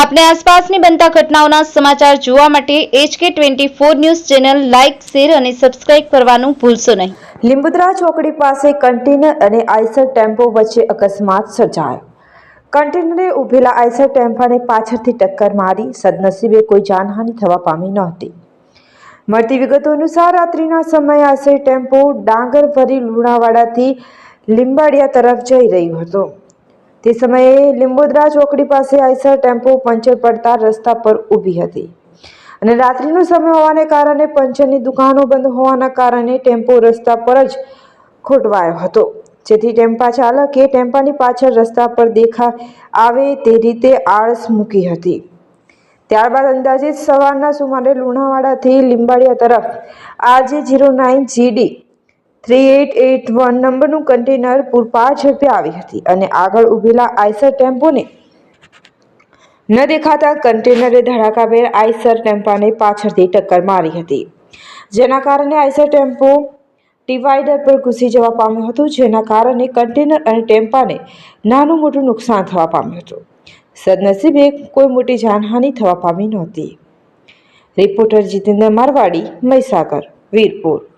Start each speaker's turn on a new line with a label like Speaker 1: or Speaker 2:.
Speaker 1: આપને આસપાસની બનતા ઘટનાઓના સમાચાર જોવા માટે HK twenty four news channel like, share અને સબસ્ક્રાઇબ કરવાનું ભૂલશો નહીં.
Speaker 2: લીંબુદ્રા ચોકડી પાસે કન્ટેનર અને આઈસર ટેમ્પો વચ્ચે અકસ્માત સર્જાયો. કન્ટેનરે ઊભેલા આઈસર ટેમ્પાને પાછળથી ટક્કર મારી સદનસીબે કોઈ જાનહાનિ થવા પામી નહોતી મળતી વિગતો અનુસાર રાત્રિના સમયે આઈસર ટેમ્પો ડાંગર ભરી લુણાવાડાથી લીંબાડિયા તરફ જઈ રહ્યો હતો. તે સમયે લીંબોદરા ચોકડી પાસે આઈસર ટેમ્પો પંચર પડતા રસ્તા પર ઊભી હતી. અને રાત્રિનો સમય હોવાને કારણે પંચરની દુકાનો બંધ હોવાના કારણે ટેમ્પો રસ્તા પર જ ખોટવાયો હતો. જેથી ટેમ્પા ચાલકે ટેમ્પાની પાછળ રસ્તા પર દેખા આવે તે રીતે આળસ મૂકી હતી. ત્યારબાદ અંદાજિત સવારના સુમારે લુણાવાડાથી લીંબાડિયા તરફ RJ zero nine GD three eight eight one નંબરનું કન્ટેનર પૂરપાર ઝડપે આવી હતી અને આગળ ઊભેલા આઈસર ટેમ્પોને ન દેખાતા કન્ટેનરે ધડાકાભેર આઈસર ટેમ્પાને પાછળથી ટક્કર મારી હતી. જેના કારણે આઈસર ટેમ્પો ડિવાઈડર પર ઘૂસી જવા પામ્યું હતું, જેના કારણે કન્ટેનર અને ટેમ્પાને નાનું મોટું નુકસાન થવા પામ્યું હતું. સદનસીબે કોઈ મોટી જાનહાનિ થવા પામી નહોતી. રિપોર્ટર જીતેન્દ્ર મારવાડી, મહીસાગર, વીરપુર.